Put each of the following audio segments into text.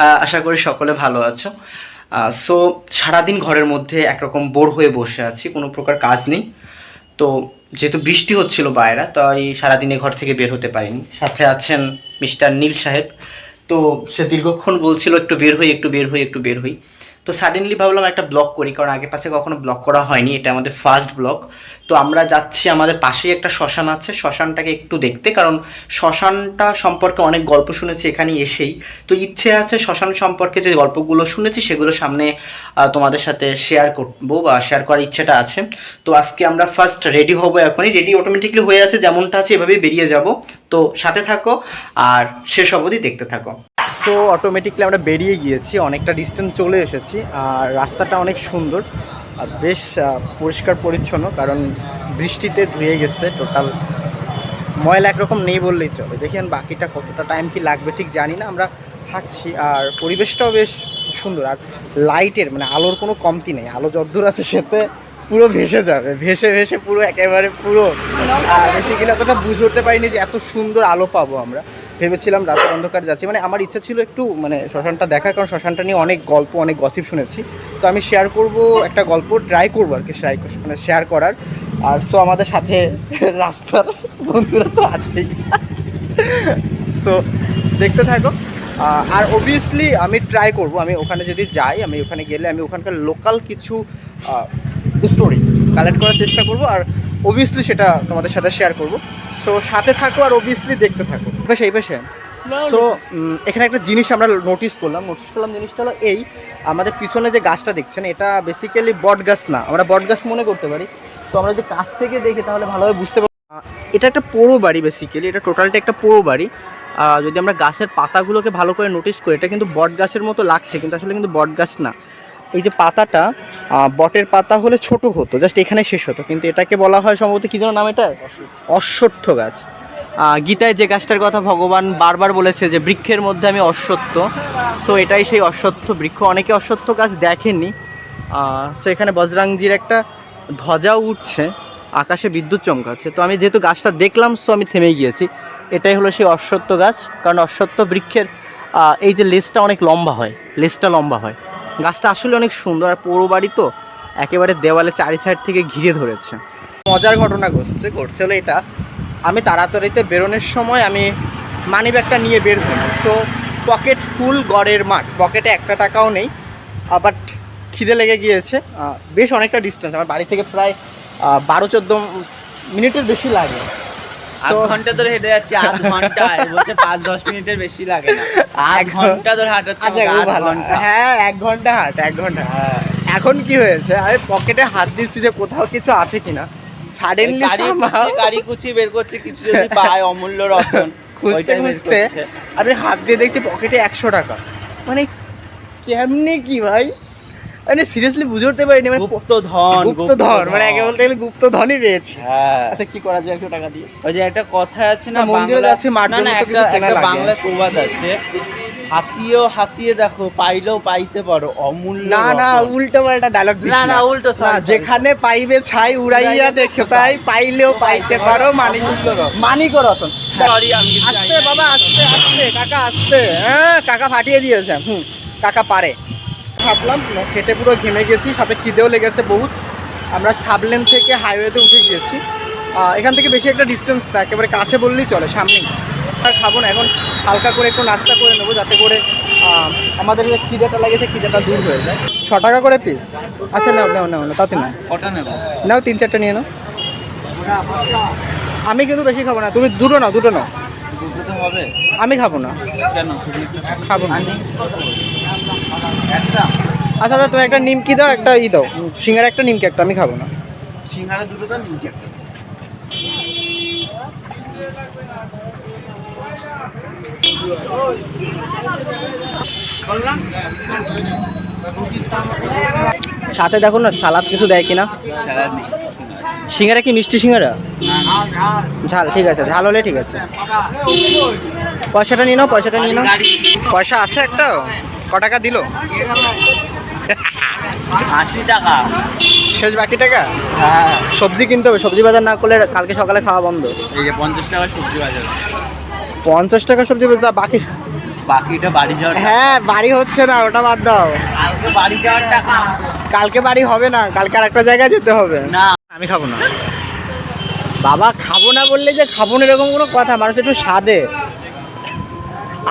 আশা করি সকলে ভালো আছো। সো সারাদিন ঘরের মধ্যে একরকম বোর হয়ে বসে আছি, কোনো প্রকার কাজ নেই। তো, যেহেতু বৃষ্টি হচ্ছিল বাইরে, তাই সারাদিনে ঘর থেকে বের হতে পারিনি। সাথে আছেন মিস্টার নীল সাহেব। তো, সে দীর্ঘক্ষণ বলছিল, একটু বের হই, একটু বের হই, একটু বের হই। তো সাডেনলি ভাবলাম একটা ব্লগ করি, কারণ আগে পাশে কখনো ব্লগ করা হয়নি, এটা আমাদের ফার্স্ট ব্লগ তো আমরা যাচ্ছি, আমাদের পাশেই একটা শ্মশান আছে, শ্মশানটাকে একটু দেখতে, কারণ শ্মশানটা সম্পর্কে অনেক গল্প শুনেছি এখানে এসেই। তো ইচ্ছে আছে শ্মশান সম্পর্কে যে গল্পগুলো শুনেছি, সেগুলো সামনে তোমাদের সাথে শেয়ার করব বা শেয়ার করার ইচ্ছেটা আছে। তো আজকে আমরা ফার্স্ট রেডি হব এখনই রেডি অটোমেটিকলি হয়ে আছে, যেমনটা আছে, এভাবেই বেরিয়ে যাব। তো সাথে থাকো, আর শেষ অবধি দেখতে থাকো। সো অটোমেটিকলি আমরা বেরিয়ে গিয়েছি, অনেকটা ডিস্টেন্স চলে এসেছি, আর রাস্তাটা অনেক সুন্দর, আর বেশ পরিষ্কার পরিচ্ছন্ন, কারণ বৃষ্টিতে ধুয়ে গেছে টোটাল ময়লা একরকম নেই বললেই চলে। দেখেন বাকিটা কতটা টাইম কি লাগবে, ঠিক জানি না, আমরা হাঁটছি, আর পরিবেশটাও বেশ সুন্দর, আর লাইটের মানে আলোর কোনো কমতি নেই, আলো যদ্দূর আছে সেতে পুরো ভেসে যাবে, ভেসে ভেসে পুরো একেবারে পুরো। আর বেসিক্যালি অতটা বুঝে উঠতে পারিনি যে এত সুন্দর আলো পাবো আমরা। ভেবেছিলাম রাতের অন্ধকার যাচ্ছি। মানে আমার ইচ্ছা ছিল একটু মানে শ্মশানটা দেখার, কারণ শ্মশানটা নিয়ে অনেক গল্প, অনেক গসিপ শুনেছি। তো আমি শেয়ার করব একটা গল্প ট্রাই করব আর কি ট্রাই মানে শেয়ার করার। আর সো আমাদের সাথে রাস্তার বন্ধুরা তো আছেই। সো দেখতে থাকো। আর অবভিয়াসলি আমি ট্রাই করব, আমি ওখানে যদি যাই, আমি ওখানে গেলে আমি ওখানকার লোকাল কিছু স্টোরি কালেক্ট করার চেষ্টা করব আর অবভিয়াসলি সেটা তোমাদের সাথে শেয়ার করব। সো সাথে থাকো আর অবভিয়াসলি দেখতে থাকো। বেশ এই পাশে। সো এখানে একটা জিনিস আমরা নোটিস করলাম। নোটিস করলাম জিনিসটা হলো এই আমাদের পিছনে যে গাছটা দেখছেন এটা বেসিক্যালি বট গাছ না আমরা বট গাছ মনে করতে পারি। তো আমরা যদি কাছ থেকে দেখি তাহলে ভালোভাবে বুঝতে পারব। আহ, এটা একটা পোড়ো বাড়ি বেসিক্যালি এটা টোটালটা একটা পোড়ো বাড়ি। যদি আমরা গাছের পাতাগুলোকে ভালো করে নোটিস করি এটা কিন্তু বট গাছের মতো লাগছে কিন্তু আসলে কিন্তু বট গাছ না। এই যে পাতাটা বটের পাতা হলে ছোট হতো জাস্ট এখানে শেষ হতো, কিন্তু এটাকে বলা হয় সম্ভবত কি যেন নাম এটা? অশ্বত্থ গাছ। গীতায় যে গাছটার কথা ভগবান বারবার বলেছে যে বৃক্ষের মধ্যে আমি অশ্বত্থ সো এটাই সেই অশ্বত্থ বৃক্ষ। অনেকে অশ্বত্থ গাছ দেখেনি সো এখানে বজরাংজির একটা ধ্বজাও উঠছে, আকাশে বিদ্যুৎ চমকাচ্ছে। তো আমি যেহেতু গাছটা দেখলাম সো আমি থেমে গিয়েছি। এটাই হলো সেই অশ্বত্থ গাছ, কারণ অশ্বত্থ বৃক্ষের এই যে লেজটা অনেক লম্বা হয় লেজটা লম্বা হয়। গাছটা আসলে অনেক সুন্দর আর পৌর বাড়ি তো একেবারে দেওয়ালে চারি সাইড থেকে ঘিরে ধরেছে। মজার ঘটনা ঘটছে ঘটছে হলো এটা। আমি তাড়াতাড়িতে বেরোনোর সময় আমি মানি ব্যাগটা নিয়ে বের হই সো পকেট ফুল গড়ের মাঠ। পকেটে একটা টাকাও নেই বাট খিদে লেগে গিয়েছে। বেশ অনেকটা ডিস্টেন্স আমার বাড়ি থেকে প্রায় বারো চোদ্দ মিনিটের বেশি লাগে। আধ ঘণ্টা ধরে হেঁটে যাচ্ছি আধ ঘণ্টা। বলছে পাঁচ দশ মিনিটের বেশি লাগে না। আধ ঘণ্টা ধরে হাঁটাচ্ছে আচ্ছা হ্যাঁ এক ঘণ্টা হাট এক ঘণ্টা হ্যাঁ। এখন কি হয়েছে? আরে পকেটে হাত দিচ্ছি যে কোথাও কিছু আছে কিনা। সাডেনলি কারি কুচি বের করছে কিছু যদি পায় অমূল্য রতন খুঁজতে খুঁজতে। আরে হাত দিয়ে দেখছি পকেটে একশো টাকা। মানে কেমনে কি ভাই? মানে সিরিয়াসলি বুঝে উঠতে পারিনি মানে গুপ্ত ধন গুপ্ত ধন মানে আগে বলতে গেলে গুপ্ত ধনই পেয়েছি। হ্যাঁ। আচ্ছা কি করা যায় একশো টাকা দিয়ে? ওই যে একটা কথা আছে না মন্দিরে যাচ্ছে, না একটা একটা বাংলা প্রবাদ আছে। হাতিয়েও হাতিয়ে দেখো পাইলেও পাইতে পারো অমূল্য না না উল্টো পাল্টা ডায়লগ না না। উল্টো। যেখানে পাইবে ছাই উড়াইয়া দেখো তাই পাইলেও পাইতে পারো রতন। Sorry, আমি আস্তে বাবা আস্তে আস্তে কাকা আস্তে। হ্যাঁ কাকা ফাটিয়ে দিয়েছে হুম কাকা পারে। ভাবলাম খেটে পুরো ঘেমে গেছি সাথে খিদেও লেগেছে বহুত। আমরা সাবলেন থেকে হাইওয়েতে উঠে গিয়েছি। এখান থেকে বেশি একটা ডিস্টেন্স না একেবারে কাছে বললেই চলে সামনেই। আর খাব না এখন হালকা করে একটু নাস্তা করে নেব যাতে করে আমাদের যে খিদেটা লেগেছে খিদেটা দূর হয়ে যায়। ছ টাকা করে পিস আচ্ছা নাও নাও নাও নাও তাতে নাও। কটা নেব? নাও তিন চারটে নিয়ে নাও। আমি কিন্তু বেশি খাব না তুমি দুটো নাও দুটো নাও। আমি খাব না। কেন? খাব না। আচ্ছা দাদা তুমি একটা নিমকি দাও একটা ই দাও। সিঙ্গার একটা নিমকি একটা আমি খাব না। সিঙ্গারা দুটো তো নিচে একটা। সাথে দেখো না সালাদ কিছু দেয় কিনা? সিঙ্গারা কি মিষ্টি সিঙ্গারা? ঝাল। ঠিক আছে ঝাল হলে ঠিক আছে। পয়সাটা নিয়ে নাও পয়সাটা নিয়ে নাও। পয়সা আছে একটা ক টাকা দিল? আশি টাকা। শেষ বাকি টাকা? হ্যাঁ। সবজি কিনতে হবে সবজি বাজার না করলে কালকে সকালে খাওয়া বন্ধ। এই যে পঞ্চাশ টাকা সবজি বাজার। পঞ্চাশ টাকা সবজি বাজার বাকি বাকিটা বাড়ি যাওয়ার হ্যাঁ বাড়ি হচ্ছে না ওটা বাদ দাও। কালকে বাড়ি যাওয়ার টাকা। কালকে বাড়ি হবে না কালকে আর একটা জায়গায় যেতে হবে। না। আমি খাব না। বাবা খাব না বললে যে খাব না এরকম কোনো কথা মানুষ একটু স্বাদে।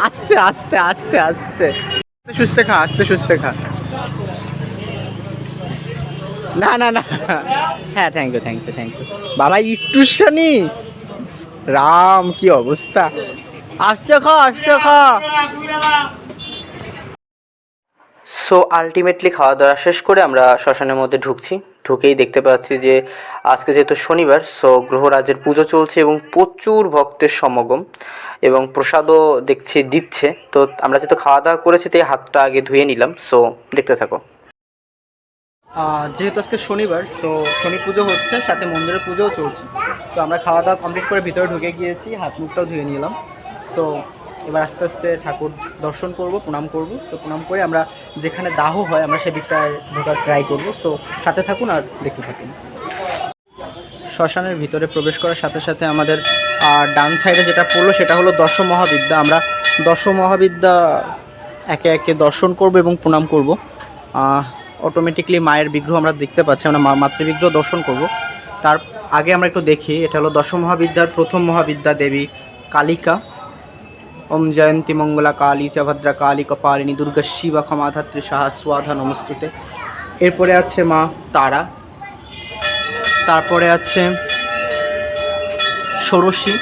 আস্তে আস্তে আস্তে আস্তে। সুস্থে খা, আস্তে সুস্থে খা। না না না। হ্যাঁ thank you thank you thank you বাবা, একটুখানি। রাম, কি অবস্থা? আস্তে খা আস্তে খা। সো আলটিমেটলি খাওয়া দাওয়া শেষ করে আমরা শ্মশানের মধ্যে ঢুকছি। ঢুকেই দেখতে পাচ্ছি যে আজকে যেহেতু শনিবার সো গ্রহরাজের পুজো চলছে এবং প্রচুর ভক্তের সমাগম এবং প্রসাদও দেখছি দিচ্ছে। তো আমরা যেহেতু খাওয়া দাওয়া করেছি, তাই হাতটা আগে ধুয়ে নিলাম। সো দেখতে থাকো। যেহেতু আজকে শনিবার তো শনি পুজো হচ্ছে, সাথে মন্দিরের পুজোও চলছে। তো আমরা খাওয়া দাওয়া কমপ্লিট করে ভিতরে ঢুকে গিয়েছি হাত মুখটাও ধুয়ে নিলাম। সো এবার আস্তে আস্তে ঠাকুর দর্শন করব, প্রণাম করব। তো প্রণাম করে আমরা যেখানে দাহ হয় আমরা সেদিকটায় ঢোকার ট্রাই করব। সো সাথে থাকুন আর দেখতে থাকুন। শ্মশানের ভিতরে প্রবেশ করার সাথে সাথে আমাদের ডান সাইডে যেটা পড়ল সেটা হলো দশ মহাবিদ্যা আমরা দশ মহাবিদ্যা একে একে দর্শন করব এবং প্রণাম করব। অটোমেটিকলি মায়ের বিগ্রহ আমরা দেখতে পাচ্ছি, আমরা মাতৃবিগ্রহ দর্শন করব। তার আগে আমরা একটু দেখি, এটা হলো দশ মহাবিদ্যার প্রথম মহাবিদ্যা দেবী কালিকা। ওম জয়ন্তী মঙ্গলা কালী চ, ভদ্রা কালী কপালিনী, দুর্গা শিবা, ক্ষমাধাত্রী সাহা স্বাধা নমস্তুতে। এরপরে আছে মা তারা। তারপরে আছে ষোড়শী।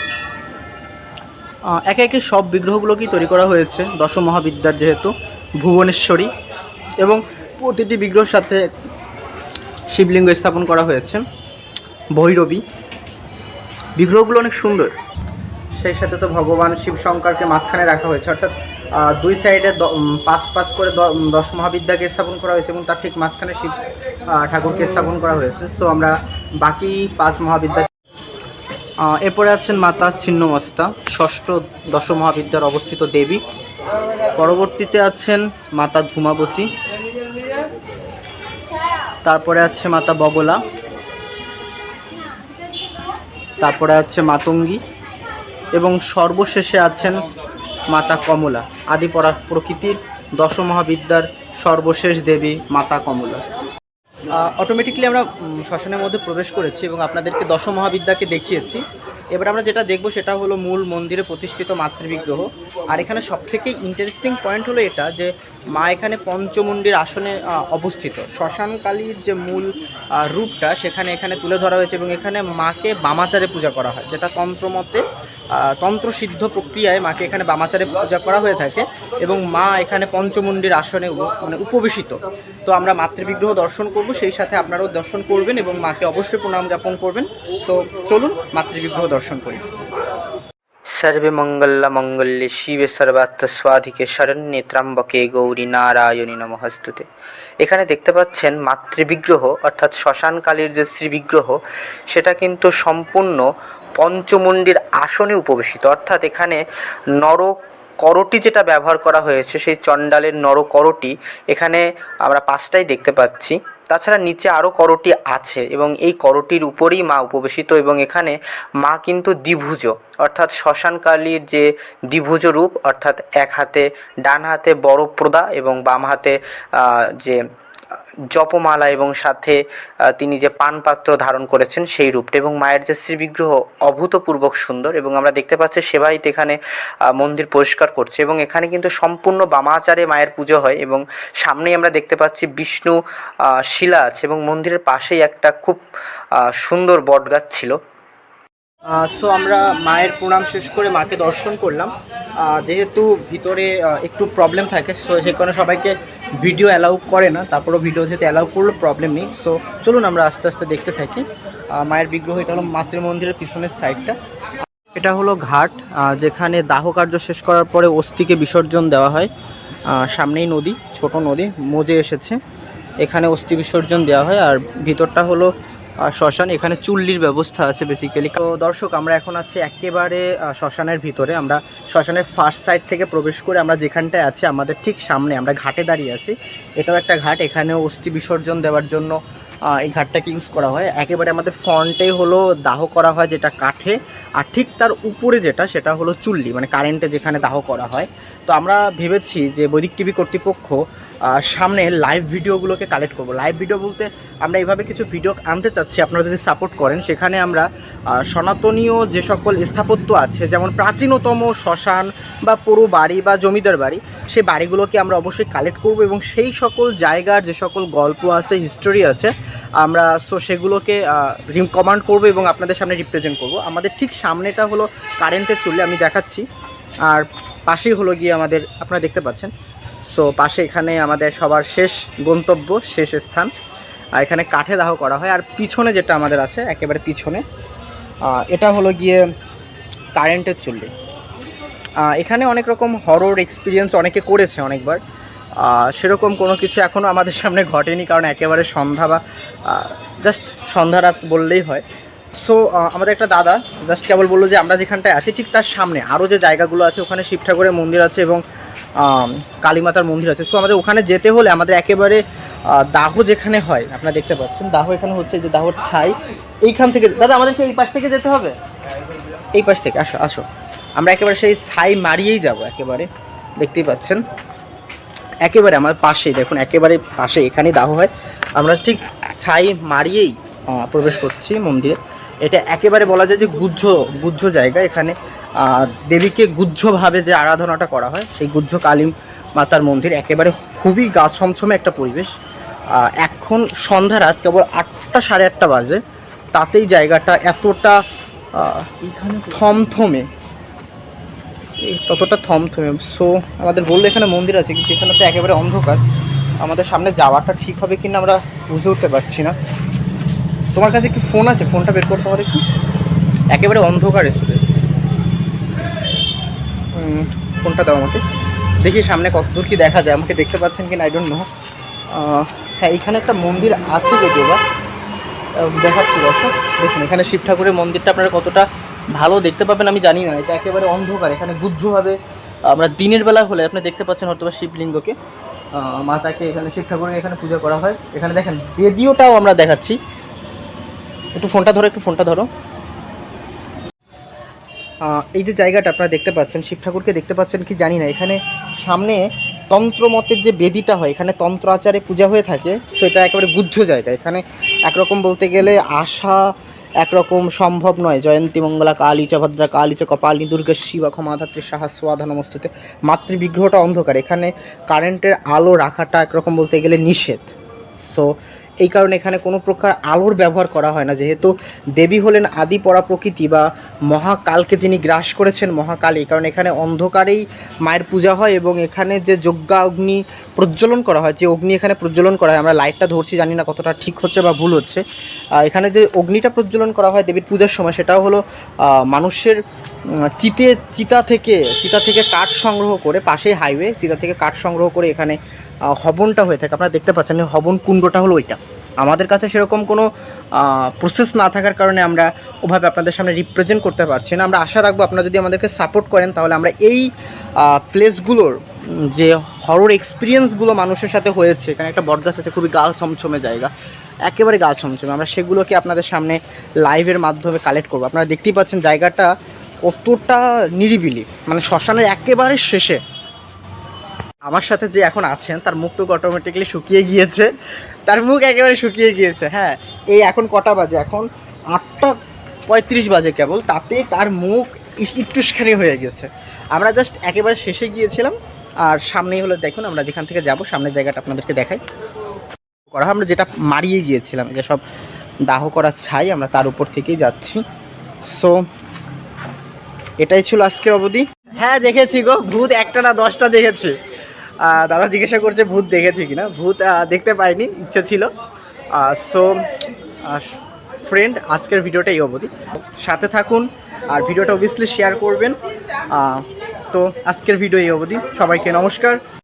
একে একে সব বিগ্রহগুলোকেই তৈরি করা হয়েছে দশ মহাবিদ্যার যেহেতু, ভুবনেশ্বরী এবং প্রতিটি বিগ্রহের সাথে শিবলিঙ্গ স্থাপন করা হয়েছে। ভৈরবী। বিগ্রহগুলো অনেক সুন্দর। সেই সাথে তো ভগবান শিব শঙ্করকে মাঝখানে রাখা হয়েছে। অর্থাৎ দুই সাইডে পাঁচ পাঁচ করে দশ মহাবিদ্যাকে স্থাপন করা হয়েছে এবং তার ঠিক মাঝখানে শিব ঠাকুরকে স্থাপন করা হয়েছে। সো আমরা বাকি পাঁচ মহাবিদ্যা এরপরে আছেন মাতা ছিন্নমস্তা, ষষ্ঠ দশ মহাবিদ্যার অবস্থিত দেবী। পরবর্তীতে আছেন মাতা ধূমাবতী। তারপরে আছে মাতা বগলা। তারপরে আছে মাতঙ্গী। এবং সর্বশেষে আছেন মাতা কমলা আদি পরা প্রকৃতির দশ মহাবিদ্যার সর্বশেষ দেবী মাতা কমলা। অটোমেটিকলি আমরা শ্মশানের মধ্যে প্রবেশ করেছি এবং আপনাদেরকে দশ মহাবিদ্যাকে দেখিয়েছি। এবার আমরা যেটা দেখব সেটা হলো মূল মন্দিরে প্রতিষ্ঠিত মাতৃবিগ্রহ। আর এখানে সবথেকে ইন্টারেস্টিং পয়েন্ট হলো এটা যে মা এখানে পঞ্চমন্দির আসনে অবস্থিত। শ্মশান কালীর যে মূল রূপটা সেখানে এখানে তুলে ধরা হয়েছে এবং এখানে মাকে বামাচারে পূজা করা হয়, যেটা তন্ত্রমতে তন্ত্রসিদ্ধ প্রক্রিয়ায় মাকে এখানে বামাচারে পূজা করা হয়ে থাকে এবং মা এখানে পঞ্চমুণ্ডির আসনে মানে উপবেশিত। তো আমরা মাতৃবিগ্রহ দর্শন করব, সেই সাথে আপনারাও দর্শন করবেন এবং মাকে অবশ্যই প্রণাম জ্ঞাপন করবেন। তো চলুন মাতৃবিগ্রহ দর্শন করি। সর্বে মঙ্গল মঙ্গল্যে শিবে সর্বাত্ম স্বাধিকে শরণ্যে ত্র্যম্বকে গৌরী নারায়ণী নমস্তুতে। এখানে দেখতে পাচ্ছেন মাতৃবিগ্রহ, অর্থাৎ শ্মশানকালীর যে শ্রীবিগ্রহ, সেটা কিন্তু সম্পূর্ণ পঞ্চমুণ্ডির আসনে উপবেশিত। অর্থাৎ এখানে নর করটি যেটা ব্যবহার করা হয়েছে, সেই চণ্ডালের নর করটি এখানে আমরা পাঁচটাই দেখতে পাচ্ছি। তাছাড়া নিচে আরও করটি আছে এবং এই করটির উপরেই মা উপবেশিত এবং এখানে মা কিন্তু দ্বিভুজ, অর্থাৎ শ্মশানকালীর যে দ্বিভুজ রূপ, অর্থাৎ এক হাতে ডান হাতে বড় প্রদা এবং বাম হাতে যে জপমালা এবং সাথে তিনি যে পানপাত্র ধারণ করেছেন সেই রূপটা এবং মায়ের যে শ্রীবিগ্রহ অভূতপূর্বক সুন্দর এবং আমরা দেখতে পাচ্ছি সেবাইত এখানে মন্দির পরিষ্কার করছে এবং এখানে কিন্তু সম্পূর্ণ বামাচারে মায়ের পুজো হয় এবং সামনেই আমরা দেখতে পাচ্ছি বিষ্ণু শিলা আছে এবং মন্দিরের পাশেই একটা খুব সুন্দর বটগাছ ছিল। সো আমরা মায়ের প্রণাম শেষ করে মাকে দর্শন করলাম। যেহেতু ভিতরে একটু প্রবলেম থাকে সো সে কারণে সবাইকে ভিডিও অ্যালাউ করে না। তারপরেও ভিডিও যেহেতু অ্যালাউ করল প্রবলেম নেই। সো চলুন আমরা আস্তে আস্তে দেখতে থাকি। মায়ের বিগ্রহ, এটা হলো মাতৃ মন্দিরের পিছনের সাইডটা এটা হলো ঘাট যেখানে দাহ কার্য শেষ করার পরে অস্থিকে বিসর্জন দেওয়া হয়। সামনেই নদী, ছোট নদী, মজে এসেছে। এখানে অস্থি বিসর্জন দেওয়া হয়। আর ভিতরটা হলো শ্মশান, এখানে চুল্লির ব্যবস্থা আছে বেসিক্যালি তো দর্শক, আমরা এখন আছি একেবারে শ্মশানের ভিতরে। আমরা শ্মশানের ফার্স্ট সাইড থেকে প্রবেশ করে আমরা যেখানটায় আছি, আমাদের ঠিক সামনে আমরা ঘাটে দাঁড়িয়ে আছি। এটাও একটা ঘাট, এখানেও অস্থি বিসর্জন দেওয়ার জন্য এই ঘাটটাকে ইউজ করা হয়। একেবারে আমাদের ফ্রন্টে হলো দাহ করা হয় যেটা কাঠে, আর ঠিক তার উপরে যেটা, সেটা হলো চুল্লি মানে কারেন্টে যেখানে দাহ করা হয়। তো আমরা ভেবেছি যে বৈদিক টিভি কর্তৃপক্ষ সামনে লাইভ ভিডিওগুলোকে কালেক্ট করব। লাইভ ভিডিও বলতে আমরা এইভাবে কিছু ভিডিও আনতে চাচ্ছি, আপনারা যদি সাপোর্ট করেন, সেখানে আমরা সনাতনীয় যে সকল স্থাপত্য আছে, যেমন প্রাচীনতম শ্মশান বা পুরো বাড়ি বা জমিদার বাড়ি, সেই বাড়িগুলোকে আমরা অবশ্যই কালেক্ট করব এবং সেই সকল জায়গার যে সকল গল্প আছে হিস্টোরি আছে, আমরা সো সেগুলোকে রিকমান্ড করব এবং আপনাদের সামনে রিপ্রেজেন্ট করব। আমাদের ঠিক সামনেটা হলো কারেন্টের চুল্লি আমি দেখাচ্ছি। আর পাশেই হলো গিয়ে আমাদের, আপনারা দেখতে পাচ্ছেন সো পাশে এখানে আমাদের সবার শেষ গন্তব্য, শেষ স্থান। আর এখানে কাঠে দাহ করা হয়। আর পিছনে যেটা আমাদের আছে, একেবারে পিছনে এটা হলো গিয়ে কারেন্টের চুল্লি। এখানে অনেক রকম হরর এক্সপিরিয়েন্স অনেকে করেছে অনেকবার। সেরকম কোনো কিছু এখনও আমাদের সামনে ঘটেনি, কারণ একেবারে সন্ধ্যা বা জাস্ট সন্ধ্যা রাত বললেই হয়। সো আমাদের একটা দাদা জাস্ট কেবল বলল যে, আমরা যেখানটায় আছি, ঠিক তার সামনে। আরও যে জায়গাগুলো আছে, ওখানে শিব ঠাকুরের মন্দির আছে এবং কালীমাতার মন্দির আছে। সো আমাদের ওখানে যেতে হলে আমাদের একেবারে দাহ যেখানে হয়, আপনারা দেখতে পাচ্ছেন, দাহ এখানে হচ্ছে যে দাহর ছাই। এইখান থেকে, দাদা, আমাদেরকে এই পাশ থেকে যেতে হবে? এই পাশ থেকে, আসো আসো। আমরা একেবারে সেই ছাই মারিয়েই যাব, একেবারে। দেখতেই পাচ্ছেন? একেবারে আমার পাশেই, দেখুন, একেবারে পাশে, এখানেই দাহ হয়। আমরা ঠিক ছাই মারিয়েই প্রবেশ করছি মন্দিরে। এটা একেবারে বলা যায় যে গুজ্জ গুজ্জ জায়গা এখানে। দেবীকে গুজ্জভাবে যে আরাধনাটা করা হয় সেই গুজ্জ কালী মাতার মন্দির একেবারে খুবই গা ছমছমে একটা পরিবেশ। এখন সন্ধ্যা রাত কেবল আটটা সাড়ে আটটা বাজে তাতেই জায়গাটা এতটা থমথমে। ততটা থমথমে। সো আমাদের বলল এখানে মন্দির আছে কিন্তু এখানে তো একেবারে অন্ধকার। আমাদের সামনে যাওয়াটা ঠিক হবে কিনা আমরা বুঝে উঠতে পারছি না। তোমার কাছে কি ফোন আছে ফোনটা বের করতে হবে একটু। একেবারে অন্ধকার স্পেস ফোনটা দাও আমাকে। দেখি সামনে কত দূর কি দেখা যায়। আমাকে দেখতে পাচ্ছেন কিনা আই ডোন্ট নো হ্যাঁ এখানে একটা মন্দির আছে যদিও বা। দেখাচ্ছি দর্শক। দেখুন, এখানে শিব ঠাকুরের মন্দিরটা আপনারা কতটা ভালো দেখতে পাবেন আমি জানি না। এটা একেবারে অন্ধকার, এখানে গুজ্জভাবে আমরা দিনের বেলা হলে আপনি দেখতে পাচ্ছেন হয়তো শিবলিঙ্গকে। মাতাকে এখানে, শিব ঠাকুরকে এখানে পূজা করা হয়। এখানে দেখেন, বেদিওটাও আমরা দেখাচ্ছি। একটু ফোনটা ধরো, একটু ফোনটা ধরো। এই যে জায়গাটা আপনারা দেখতে পাচ্ছেন, শিব ঠাকুরকে দেখতে পাচ্ছেন কি জানি না, এখানে সামনে তন্ত্র মতের যে বেদিটা হয়, এখানে তন্ত্র আচারে পূজা হয়ে থাকে, সেটা একেবারে গুজ্জ জায়গা। এখানে একরকম বলতে গেলে আশা একরকম সম্ভব নয়। জয়ন্তী মঙ্গলা কালী চভদ্রা কালী চ কপালী দুর্গা শিবা ক্ষমাধাত্রী সাহা স্বাধা নমস্তুতে। মাতৃবিগ্রহটা অন্ধকার। এখানে কারেন্টের আলো রাখাটা একরকম বলতে গেলে নিষেধ। সো এই কারণে এখানে কোনো প্রকার আলোর ব্যবহার করা হয় না। যেহেতু দেবী হলেন আদি পরা প্রকৃতি বা মহাকালকে যিনি গ্রাস করেছেন, মহাকাল, এই কারণে এখানে অন্ধকারেই মায়ের পূজা হয় এবং এখানে যে যজ্ঞা অগ্নি প্রজ্বলন করা হয়, যে অগ্নি এখানে প্রজ্বলন করা হয়, আমরা লাইটটা ধরছি, জানি না কতটা ঠিক হচ্ছে বা ভুল হচ্ছে। এখানে যে অগ্নিটা প্রজ্বলন করা হয় দেবীর পূজার সময়, সেটাও হলো মানুষের চিতে, চিতা থেকে চিতা থেকে কাঠ সংগ্রহ করে, পাশেই হাইওয়ে চিতা থেকে কাঠ সংগ্রহ করে এখানে হবনটা হয়ে থাকে। আপনারা দেখতে পাচ্ছেন হবন কুণ্ডটা হলো ওইটা। আমাদের কাছে সেরকম কোনো প্রসেস না থাকার কারণে আমরা ওভাবে আপনাদের সামনে রিপ্রেজেন্ট করতে পারছি না। আমরা আশা রাখব আপনারা যদি আমাদেরকে সাপোর্ট করেন, তাহলে আমরা এই প্লেসগুলোর যে হরর এক্সপিরিয়েন্সগুলো মানুষের সাথে হয়েছে, এখানে একটা বটগাছ আছে, খুবই গা ছমছমে জায়গা, একেবারে গা ছমছমে। আমরা সেগুলোকে আপনাদের সামনে লাইভের মাধ্যমে কালেক্ট করব। আপনারা দেখতেই পাচ্ছেন জায়গাটা কতটা নিরিবিলি। মানে শ্মশানের একেবারে শেষে আমার সাথে যে এখন আছেন, তার মুখটুকু অটোমেটিকলি শুকিয়ে গিয়েছে। তার মুখ একেবারে শুকিয়ে গিয়েছে হ্যাঁ। এই এখন কটা বাজে? এখন আটটা পঁয়ত্রিশ বাজে কেবল তাতে তার মুখ একটুখানি হয়ে গেছে। আমরা জাস্ট একেবারে শেষে গিয়েছিলাম, আর সামনেই হলো দেখুন, আমরা যেখান থেকে যাব, সামনের জায়গাটা আপনাদেরকে দেখাই। করা আমরা যেটা মারিয়ে গিয়েছিলাম, যে সব দাহ করা ছাই, আমরা তার উপর থেকেই যাচ্ছি। সো এটাই ছিল আজকের অবধি। হ্যাঁ দেখেছি গো, ভূত একটা না দশটা দেখেছি। দাদা জিজ্ঞাসা করছে, ভূত দেখেছি কিনা? ভূত দেখতে পাইনি, ইচ্ছে ছিল। সো ফ্রেন্ড আজকের ভিডিওটা এই অবধি। সাথে থাকুন আর ভিডিওটা অবভিয়াসলি শেয়ার করবেন। তো আজকের ভিডিও এই অবধি। সবাইকে নমস্কার।